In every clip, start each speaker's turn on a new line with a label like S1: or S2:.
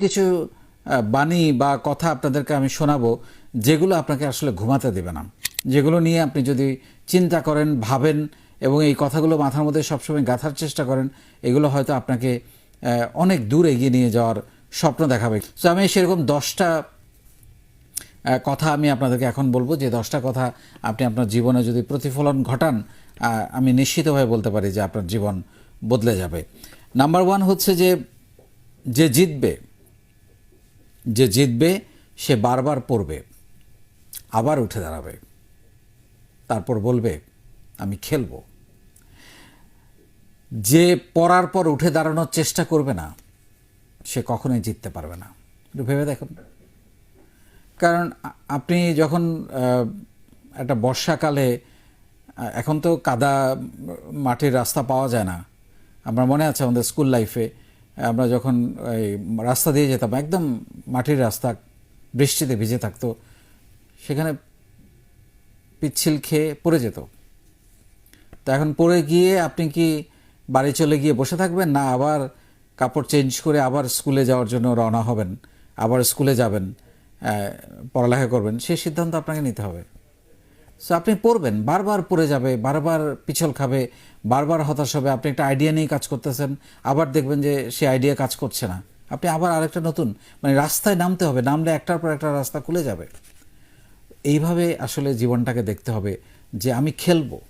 S1: কিছু বাণী বা কথা আপনাদেরকে আমি শোনাবো, যেগুলো আপনাকে আসলে ঘুমাতে দেবে না। যেগুলো নিয়ে আপনি যদি চিন্তা করেন, ভাবেন এবং এই কথাগুলো মাথার মধ্যে সবসময় গাঁথার চেষ্টা করেন, এগুলো হয়তো আপনাকে অনেক দূর এগিয়ে নিয়ে যাওয়ার স্বপ্ন দেখাবে। তো আমি সেরকম দশটা কথা আমি আপনাদেরকে এখন বলব। যে দশটা কথা আপনি আপনার জীবনে যদি প্রতিফলন ঘটান আমি নিশ্চিতভাবে বলতে পারি যে আপনার জীবন বদলে যাবে। নাম্বার ওয়ান হচ্ছে যে যে জিতবে যে জিতবে, সে বারবার পড়বে, আবার উঠে দাঁড়াবে। তারপর বলবে, আমি খেলব। যে পড়ার পর উঠে দাঁড়ানোর চেষ্টা করবে না, সে কখনোই জিততে পারবে না। একটু ভেবে দেখুন। কারণ আপনি যখন একটা বর্ষাকালে এখন তো কাদা, মাটির রাস্তা পাওয়া যায় না। আমার মনে আছে আমাদের স্কুল লাইফে আমরা যখন এই রাস্তা দিয়ে যেতাম, একদম মাটির রাস্তা, বৃষ্টিতে ভিজে থাকতো, সেখানে পিচ্ছিল খেয়ে পড়ে যেত। তো এখন পড়ে গিয়ে আপনি কি বাড়ি চলে গিয়ে বসে থাকবেন না আবার কাপড় চেঞ্জ করে আবার স্কুলে যাওয়ার জন্য রওনা হবেন, আবার স্কুলে যাবেন পড়ালেখা করবেন? সেই সিদ্ধান্ত আপনাকে নিতে হবে। সো আপনি পড়বেন, বারবার পড়ে যাবে, বারবার পিছল খাবে, বারবার হতাশ হবে, আপনি একটা আইডিয়া নিয়ে কাজ করতেছেন, আবার দেখবেন যে সে আইডিয়া কাজ করছে না। আপনি আবার আরেকটা নতুন মানে রাস্তায় নামতে হবে, নামলে একটার পর একটা রাস্তা খুলে যাবে। এইভাবে আসলে জীবনটাকে দেখতে হবে যে আমি খেলব,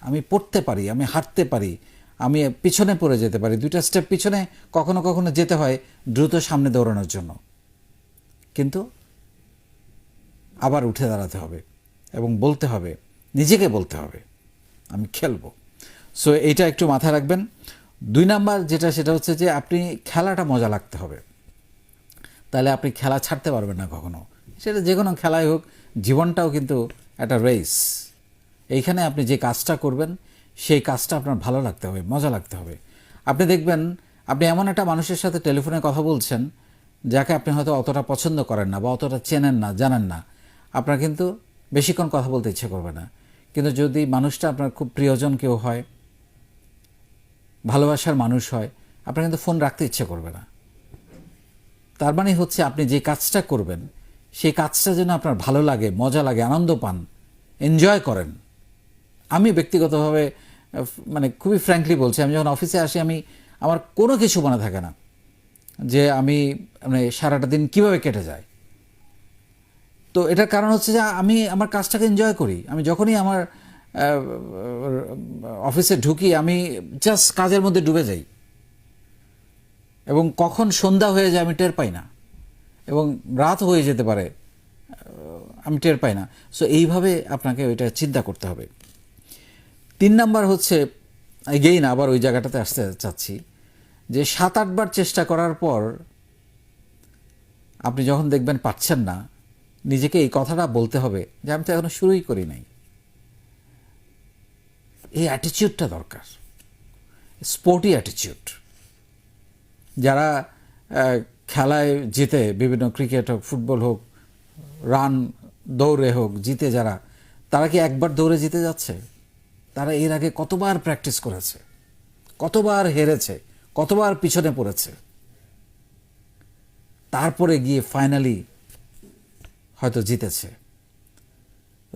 S1: আমি পড়তে পারি, আমি হাঁটতে পারি, আমি পিছনে পড়ে যেতে পারি। দুইটা স্টেপ পিছনে কখনো কখনো যেতে হয় দ্রুত সামনে দৌড়ানোর জন্য। কিন্তু আবার উঠে দাঁড়াতে হবে। এবং বলতে হবে, নিজেকে বলতে হবে, আমি খেলব। সো এইটা একটু মাথায় রাখবেন। দুই নাম্বার যেটা, সেটা হচ্ছে যে আপনি খেলাটা মজা লাগতে হবে। তাহলে আপনি খেলা ছাড়তে পারবেন না কখনো। সেটা যে কোনো খেলাই হোক, জীবনটাও কিন্তু একটা রেস এইখানে আপনি যে কাজটা করবেন, সেই কাজটা আপনার ভালো লাগতে হবে, মজা লাগতে হবে। আপনি দেখবেন, আপনি এমন একটা মানুষের সাথে টেলিফোনে কথা বলছেন, যাকে আপনি হয়তো অতটা পছন্দ করেন না বা অতটা চেনেন না, জানেন না। আপনার কিন্তু বেশিক্ষণ কথা বলতে ইচ্ছে করবে না। কিন্তু যদি মানুষটা আপনার খুব প্রিয়জন কেউ হয়, ভালোবাসার মানুষ হয়, আপনার কিন্তু ফোন রাখতে ইচ্ছে করবে না। তার মানে হচ্ছে আপনি যে কাজটা করবেন, সেই কাজটা যেন আপনার ভালো লাগে, মজা লাগে, আনন্দ পান এনজয় করেন। আমি ব্যক্তিগতভাবে মানে খুবই ফ্র্যাঙ্কলি বলছি, আমি যখন অফিসে আসি, আমি, আমার কোনো কিছু মনে থাকে না যে আমি মানে সারাটা দিন কীভাবে কেটে যায়। তো এটার কারণ হচ্ছে যে আমি আমার কাজটাকে এনজয় করি। আমি যখনই আমার অফিসে ঢুকি, আমি জাস্ট কাজের মধ্যে ডুবে যাই। এবং কখন সন্ধ্যা হয়ে যায় আমি টের পাই না। এবং রাত হয়ে যেতে পারে আমি টের পাই না। সো এইভাবে আপনাকে ওইটা চিন্তা করতে হবে। তিন নাম্বার হচ্ছে এগেইন আবার ওই জায়গাটাতে আসতে চাচ্ছি, যে সাত আটবার চেষ্টা করার পর আপনি যখন দেখবেন পাচ্ছেন না নিজেকে এই কথাটা বলতে হবে যে আমি তো এখনও শুরুই করি নাই। এই অ্যাটিচিউডটা দরকার। স্পোর্টি অ্যাটিচিউড যারা খেলায় জিতে, বিভিন্ন ক্রিকেট হোক ফুটবল হোক রান দৌড়ে হোক, জিতে যারা, তারা কি একবার দৌড়ে জিতে যাচ্ছে? তারা এর আগে কতবার প্র্যাকটিস করেছে? কতবার হেরেছে? কতবার পিছনে পড়েছে? তারপরে গিয়ে ফাইনালি হয়তো জিতেছে।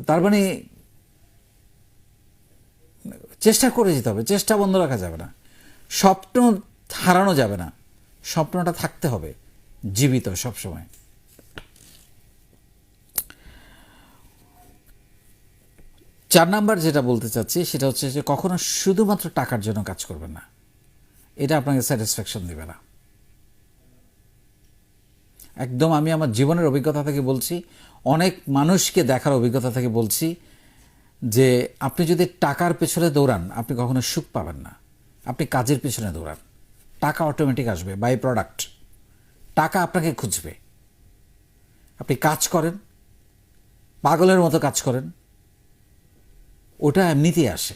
S1: তার মানে চেষ্টা করে যেতে হবে, চেষ্টা বন্ধ রাখা যাবে না। স্বপ্ন হারানো যাবে না, স্বপ্নটা থাকতে হবে, জীবিত সবসময়। চার নাম্বার যেটা বলতে চাচ্ছি, সেটা হচ্ছে যে কখনো শুধুমাত্র টাকার জন্য কাজ করবেন না। এটা আপনাকে স্যাটিসফ্যাকশন দেবে না। একদম আমি আমার জীবনের অভিজ্ঞতা থেকে বলছি, অনেক মানুষকে দেখার অভিজ্ঞতা থেকে বলছি যে আপনি যদি টাকার পেছনে দৌড়ান, আপনি কখনো সুখ পাবেন না। আপনি কাজের পেছনে দৌড়ান। টাকা অটোমেটিক আসবে বাই প্রোডাক্ট টাকা আপনাকে খুঁজবে। আপনি কাজ করেন, পাগলের মতো কাজ করেন, ওটা এমনিতেই আসে।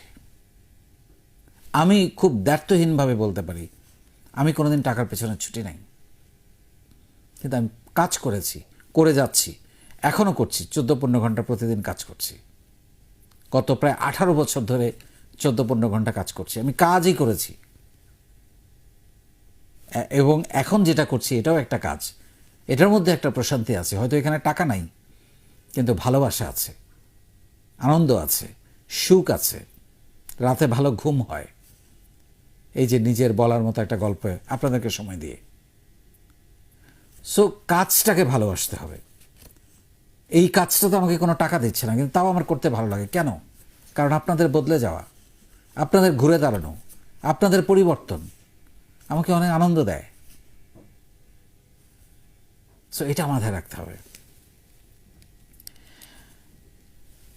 S1: আমি খুব দায়িত্বহীনভাবে বলতে পারি, আমি কোনোদিন টাকার পেছনে ছুটি নাই। কিন্তু আমি কাজ করেছি, করে যাচ্ছি, এখনও করছি, চোদ্দ পনেরো ঘণ্টা প্রতিদিন কাজ করছি। গত প্রায় আঠারো বছর ধরে চোদ্দ পনেরো ঘণ্টা কাজ করছি, আমি কাজই করেছি। এবং এখন যেটা করছি, এটাও একটা কাজ। এটার মধ্যে একটা প্রশান্তি আছে, হয়তো এখানে টাকা নাই, কিন্তু ভালোবাসা আছে, আনন্দ আছে, সুখ আছে, রাতে ভালো ঘুম হয়। এই যে নিজের বলার মতো একটা গল্প আপনাদেরকে সময় দিয়ে। সো কাজটাকে ভালোবাসতে হবে। এই কাজটা তো আমাকে কোনো টাকা দিচ্ছে না, কিন্তু তাও আমার করতে ভালো লাগে। কেন? কারণ আপনাদের বদলে যাওয়া, আপনাদের ঘুরে দাঁড়ানো, আপনাদের পরিবর্তন আমাকে অনেক আনন্দ দেয়। সো এটা মাথায় রাখতে হবে।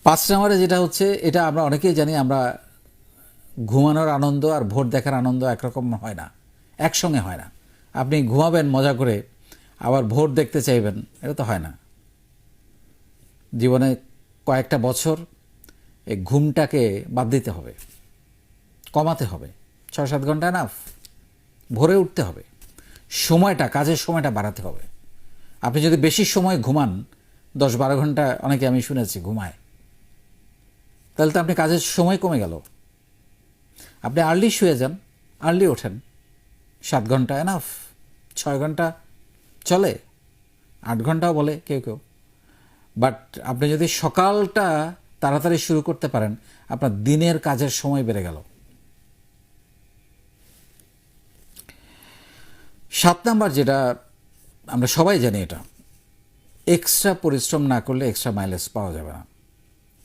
S1: পাঁচ নম্বরে যেটা হচ্ছে, এটা আমরা অনেকেই জানি, আমরা ঘুমানোর আনন্দ আর ভোট দেখার আনন্দ একরকম হয় না, একসঙ্গে হয় না। আপনি ঘুমাবেন, মজা করে আবার ভোট দেখতে চাইবেন, এটা তো হয় না। জীবনে কয়েকটা বছর এই ঘুমটাকে বাদ দিতে হবে, কমাতে হবে। ছয় সাত ঘণ্টা নাফ ভোরে উঠতে হবে। সময়টা, কাজের সময়টা বাড়াতে হবে। আপনি যদি বেশি সময় ঘুমান দশ বারো ঘণ্টা অনেকে আমি শুনেছি ঘুমায়, তাহলে তো আপনি কাজের সময় কমে গেল। আপনি আর্লি শুয়ে যান আর্লি ওঠেন, সাত ঘণ্টা এনাফ ছয় ঘণ্টা চলে। আট ঘন্টাও বলে কেউ কেউ। বাট আপনি যদি সকালটা তাড়াতাড়ি শুরু করতে পারেন, আপনার দিনের কাজের সময় বেড়ে গেল। সাত নাম্বার যেটা, আমরা সবাই জানি এটা। এক্সট্রা পরিশ্রম না করলে এক্সট্রা মাইলেজ পাওয়া যাবে না।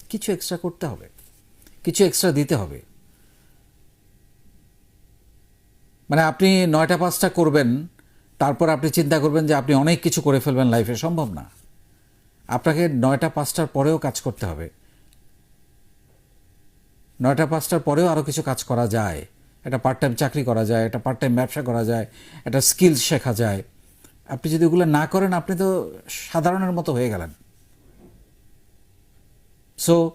S1: কিছু এক্সট্রা করতে হবে। কিছু এক্সট্রা দিতে হবে। মানে আপনি নয়টা পাঁচটা করবেন তারপর আপনি চিন্তা করবেন যে আপনি অনেক কিছু করে ফেলবেন লাইফে সম্ভব না। আপনাকে নয়টা পাঁচটার পরেও কাজ করতে হবে। নয়টা পাঁচটার পরেও আরও কিছু কাজ করা যায়। একটা পার্ট টাইম চাকরি করা যায়, একটা পার্ট টাইম ব্যবসা করা যায়, একটা স্কিল শেখা যায়। আপনি যদি ওগুলো না করেন, আপনি তো সাধারণের মতো হয়ে গেলেন। সো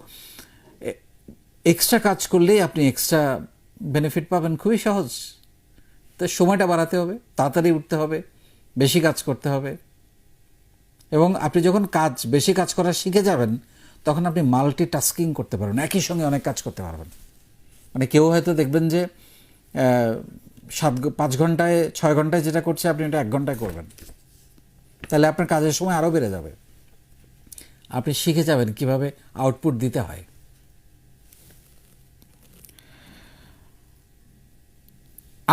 S1: এক্সট্রা কাজ করলেই আপনি এক্সট্রা বেনিফিট পাবেন। খুবই সহজ। তো সময়টা বাড়াতে হবে, তাড়াতাড়ি উঠতে হবে, বেশি কাজ করতে হবে। এবং আপনি যখন কাজ, বেশি কাজ করা শিখে যাবেন, তখন আপনি মাল্টি টাস্কিং করতে পারবেন, একই সঙ্গে অনেক কাজ করতে পারবেন। মানে কেউ হয়তো দেখবেন যে সাত পাঁচ ঘন্টায়, ছয় ঘন্টায় যেটা করছে, আপনি এটা এক ঘন্টায় করবেন। তাহলে আপনার কাজের সময় আরও বেড়ে যাবে। আপনি শিখে যাবেন কীভাবে আউটপুট দিতে হয়।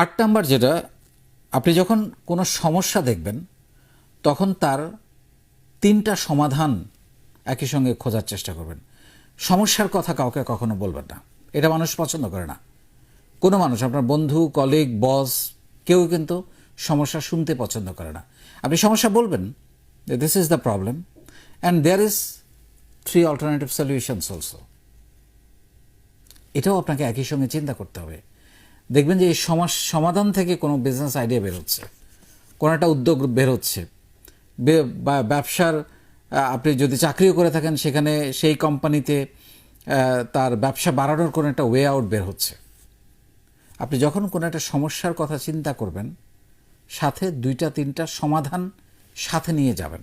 S1: আট নাম্বার যেটা, আপনি যখন কোনো সমস্যা দেখবেন, তখন তার তিনটা সমাধান একই সঙ্গে খোঁজার চেষ্টা করবেন। সমস্যার কথা কাউকে কখনো বলবেন না। এটা মানুষ পছন্দ করে না। কোনো মানুষ, আপনার বন্ধু, কলিগ, বস, কেউ কিন্তু সমস্যা শুনতে পছন্দ করে না। আপনি সমস্যা বলবেন this is the problem and there is three alternative solutions also এটাও আপনাকে একই সঙ্গে চিন্তা করতে হবে। দেখবেন যে এই সমাস- সমাধান থেকে কোনো বিজনেস আইডিয়া বেরোচ্ছে কোনো একটা উদ্যোগ বেরোচ্ছে ব্যবসার আপনি যদি চাকরিও করে থাকেন, সেখানে সেই কোম্পানিতে তার ব্যবসা বাড়ানোর কোনো একটা ওয়ে আউট বের হচ্ছে। আপনি যখন কোনো একটা সমস্যার কথা চিন্তা করবেন, সাথে দুইটা, তিনটা সমাধান সাথে নিয়ে যাবেন।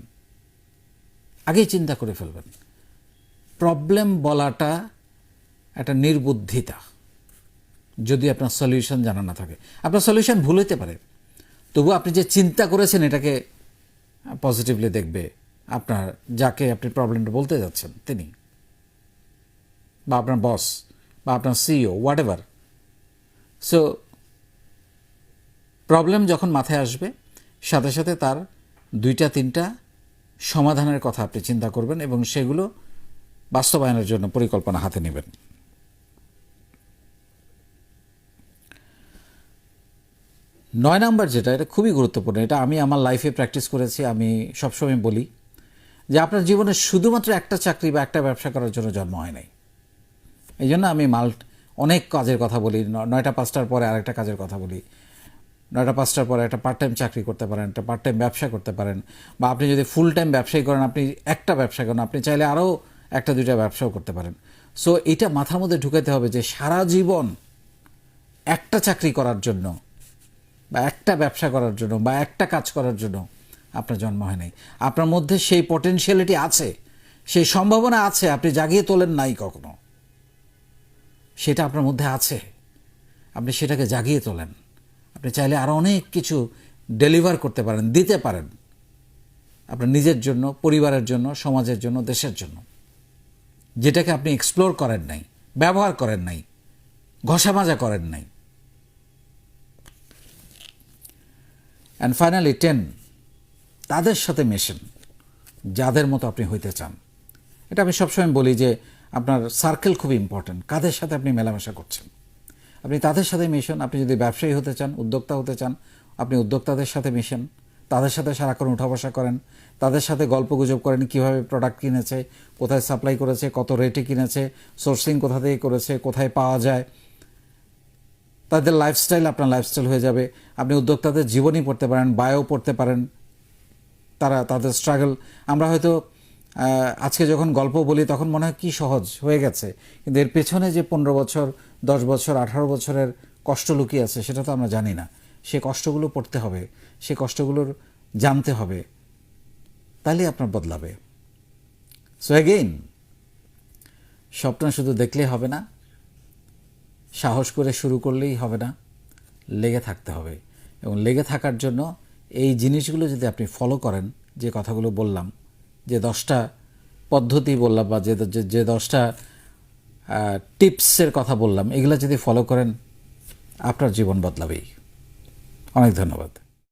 S1: আগেই চিন্তা করে ফেলবেন। প্রবলেম বলাটা একটা নির্বুদ্ধিতা। যদি আপনার সলিউশন জানা না থাকে। আপনার সলিউশন ভুল হতে পারে। তবু আপনি যে চিন্তা করেছেন এটাকে পজিটিভলি দেখবে, আপনার যাকে আপনি প্রবলেমটা বলতে যাচ্ছেন, তিনি বা আপনার বস বা আপনার CEO whatever so problem যখন মাথায় আসবে, সাথে সাথে তার দুইটা, তিনটা সমাধানের কথা আপনি চিন্তা করবেন এবং সেগুলো বাস্তবায়নের জন্য পরিকল্পনা হাতে নেবেন। নয় নাম্বার যেটা, এটা খুবই গুরুত্বপূর্ণ, এটা আমি আমার লাইফে প্র্যাকটিস করেছি, আমি সবসময় বলি যে আপনার জীবনে শুধুমাত্র একটা চাকরি বা একটা ব্যবসা করার জন্য জন্ম হয় নাই। এই জন্য আমি মাল, অনেক কাজের কথা বলি নয়টা পাঁচটার পরে আরেকটা কাজের কথা বলি। নয়টা পাঁচটার পরে একটা পার্ট টাইম চাকরি করতে পারেন, একটা পার্ট টাইম ব্যবসা করতে পারেন, বা আপনি যদি ফুল টাইম ব্যবসায়ী করেন, আপনি একটা ব্যবসা করেন, আপনি চাইলে আরও একটা, দুইটা ব্যবসাও করতে পারেন। সো এটা মাথার মধ্যে ঢুকাতে হবে যে সারা জীবন একটা চাকরি করার জন্য বা একটা ব্যবসা করার জন্য বা একটা কাজ করার জন্য আপনার জন্ম হয় নাই। আপনার মধ্যে সেই পটেনশিয়ালিটি আছে, সেই সম্ভাবনা আছে, আপনি জাগিয়ে তোলেন নাই কখনো। সেটা আপনার মধ্যে আছে। আপনি সেটাকে জাগিয়ে তোলেন। আপনি চাইলে আরও অনেক কিছু ডেলিভার করতে পারেন, দিতে পারেন। আপনার নিজের জন্য, পরিবারের জন্য, সমাজের জন্য, দেশের জন্য। যেটাকে আপনি এক্সপ্লোর করেন নাই, ব্যবহার করেন নাই ঘষা মাজা করেন নাই। অ্যান্ড ফাইনালি টেন তাদের সাথে মেশেন, যাদের মতো আপনি হইতে চান। এটা আমি সবসময় বলি যে, আপনার সার্কেল খুব ইম্পর্ট্যান্ট কাদের সাথে আপনি মেলামেশা করছেন? আপনি তাদের সাথে মিশন, আপনি যদি ব্যবসায়ী হতে চান, উদ্যোক্তা হতে চান, আপনি উদ্যোক্তাদের সাথে মিশেন। তাদের সাথে সারাক্ষণ উঠা বসা করেন। তাদের সাথে গল্প গুজব করেন, কীভাবে প্রোডাক্ট কিনেছে, কোথায় সাপ্লাই করেছে, কত রেটে কিনেছে সোর্সিং কোথা থেকে করেছে, কোথায় পাওয়া যায়। তাদের লাইফস্টাইল আপনার লাইফস্টাইল হয়ে যাবে। আপনি উদ্যোক্তাদের জীবনী পড়তে পারেন বায়ো পড়তে পারেন। তারা, তাদের স্ট্রাগল আমরা হয়তো আজকে যখন গল্প বলি, তখন মনে হয় কী সহজ হয়ে গেছে। কিন্তু এর পেছনে যে পনেরো বছর, দশ বছর, আঠারো বছরের কষ্ট লুকিয়ে আছে, সেটা তো আমরা জানি না। সে কষ্টগুলো পড়তে হবে, সে কষ্টগুলোর জানতে হবে। তাহলে আপনার বদলাবে। সো অ্যাগেইন স্বপ্ন শুধু দেখলেই হবে না সাহস করে শুরু করলেই হবে না। লেগে থাকতে হবে। এবং লেগে থাকার জন্য এই জিনিসগুলো যদি আপনি ফলো করেন, যে কথাগুলো বললাম, যে দশটা পদ্ধতি বললাম বা যে, যে- দশটা টিপসের কথা বললাম, এগুলো যদি ফলো করেন, আপনার জীবন বদলাবেই। অনেক ধন্যবাদ।